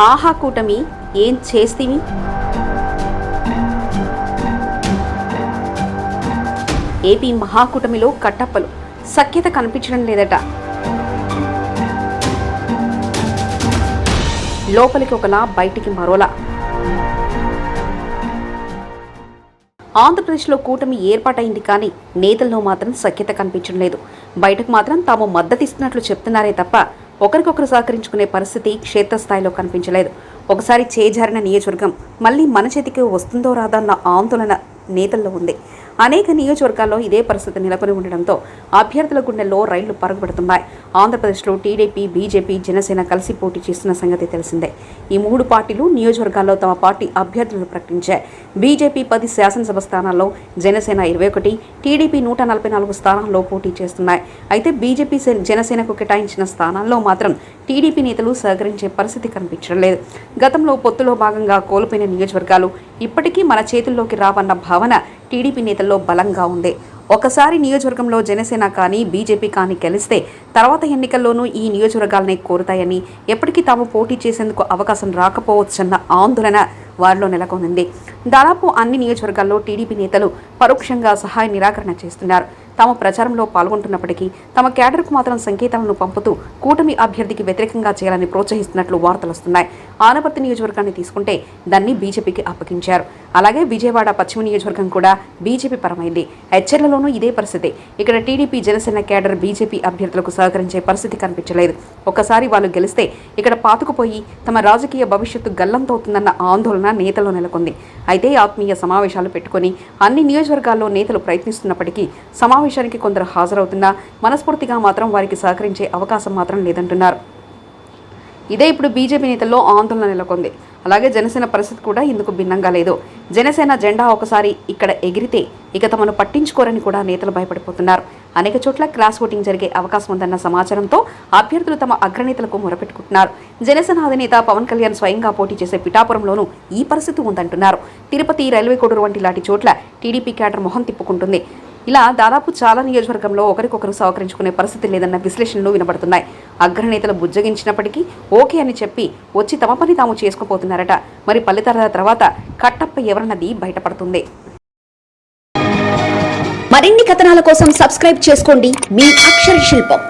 ఆహా కూటమి ఏం చేస్తివి ఏపీ మహాకూటమిలో కట్టప్పలు. సఖ్యత కనిపించడం లేదట. లోపలికి ఒకలా బయటికి మరోలా. ఆంధ్రప్రదేశ్లో కూటమి ఏర్పాటైంది కానీ నేతల్లో మాత్రం సఖ్యత కనిపించడం లేదు. బయటకు మాత్రం తాము మద్దతిస్తున్నట్లు చెప్తున్నారే తప్ప ఒకరికొకరు సహకరించుకునే పరిస్థితి క్షేత్రస్థాయిలో కనిపించలేదు. ఒకసారి చేజారిన నియోజకవర్గం మళ్ళీ మన చేతికి వస్తుందో రాదన్న ఆందోళన నేతల్లో ఉంది. అనేక నియోజకవర్గాల్లో ఇదే పరిస్థితి నెలకొని ఉండడంతో అభ్యర్థుల గుండెల్లో రైళ్ళు పరుగుపడుతున్నాయి. ఆంధ్రప్రదేశ్లో టీడీపీ బీజేపీ జనసేన కలిసి పోటీ చేస్తున్న సంగతి తెలిసిందే. ఈ మూడు పార్టీలు నియోజకవర్గాల్లో తమ పార్టీ అభ్యర్థులను ప్రకటించాయి. బీజేపీ పది శాసనసభ స్థానాల్లో జనసేన ఇరవై ఒకటి టీడీపీ నూట నలభై నాలుగు స్థానాల్లో పోటీ చేస్తున్నాయి. అయితే బీజేపీ సే- జనసేనకు కేటాయించిన స్థానాల్లో మాత్రం టీడీపీ నేతలు సహకరించే పరిస్థితి కనిపించడం లేదు. గతంలో పొత్తులో భాగంగా కోల్పోయిన నియోజకవర్గాలు ఇప్పటికీ మన చేతుల్లోకి రావన్న భావన టీడీపీ నేతల్లో బలంగా ఉంది. ఒకసారి నియోజకవర్గంలో జనసేన కానీ బీజేపీ కానీ గెలిస్తే తర్వాత ఎన్నికల్లోనూ ఈ నియోజకవర్గాలనే కోరుతాయని ఎప్పటికీ తాము పోటీ చేసేందుకు అవకాశం రాకపోవచ్చన్న ఆందోళన వారిలో నెలకొంది. దాదాపు అన్ని నియోజకవర్గాల్లో టీడీపీ నేతలు పరోక్షంగా సహాయ నిరాకరణ చేస్తున్నారు. తాము ప్రచారంలో పాల్గొంటున్నప్పటికీ తమ కేడర్కు మాత్రం సంకేతాలను పంపుతూ కూటమి అభ్యర్థికి వ్యతిరేకంగా చేయాలని ప్రోత్సహిస్తున్నట్లు వార్తలు వస్తున్నాయి. ఆనపర్తి నియోజకవర్గాన్ని తీసుకుంటే దాన్ని బీజేపీకి అప్పగించారు. అలాగే విజయవాడ పశ్చిమ నియోజకవర్గం కూడా బీజేపీ పరమైంది. హెచ్చర్లలోనూ ఇదే పరిస్థితి. ఇక్కడ టీడీపీ జనసేన కేడర్ బీజేపీ అభ్యర్థులకు సహకరించే పరిస్థితి కనిపించలేదు. ఒక్కసారి వాళ్ళు గెలిస్తే ఇక్కడ పాతుకుపోయి తమ రాజకీయ భవిష్యత్తు గల్లంతవుతుందన్న ఆందోళన నేతల్లో నెలకొంది. అయితే ఆత్మీయ సమావేశాలు పెట్టుకొని అన్ని నియోజకవర్గాల్లో నేతలు ప్రయత్నిస్తున్నప్పటికీ సమావేశానికి కొందరు హాజరవుతున్నా మనస్ఫూర్తిగా మాత్రం వారికి సహకరించే అవకాశం మాత్రం లేదంటున్నారు. ఇదే ఇప్పుడు బీజేపీ నేతల్లో ఆందోళన నెలకొంది. అలాగే జనసేన పరిస్థితి కూడా ఇందుకు భిన్నంగా లేదు. జనసేన జెండా ఒకసారి ఇక్కడ ఎగిరితే ఇక తమను పట్టించుకోరని కూడా నేతలు భయపడిపోతున్నారు. అనేక చోట్ల క్రాస్ ఓటింగ్ జరిగే అవకాశం ఉందన్న సమాచారంతో అభ్యర్థులు తమ అగ్రనేతలకు మొరపెట్టుకుంటున్నారు. జనసేన అధినేత పవన్ కళ్యాణ్ స్వయంగా పోటీ చేసే పిఠాపురంలోనూ ఈ పరిస్థితి ఉందంటున్నారు. తిరుపతి రైల్వే కోడూరు వంటి లాంటి చోట్ల టీడీపీ క్యాడర్ మొహం తిప్పుకుంటుంది. ఇలా దాదాపు చాలా నియోజకవర్గంలో ఒకరికొకరు సహకరించుకునే పరిస్థితి లేదన్న విశ్లేషణలు వినబడుతున్నాయి. అగ్రనేతలు బుజ్జగించినప్పటికీ ఓకే అని చెప్పి వచ్చి తమ పని తాము చేసుకుపోతున్నారట. మరి ఫలితాల తర్వాత కట్టప్ప ఎవరన్నది బయటపడుతుంది. మరిన్ని కథనాల కోసం సబ్స్క్రైబ్ చేసుకోండి. మీ అక్షర శిల్పం.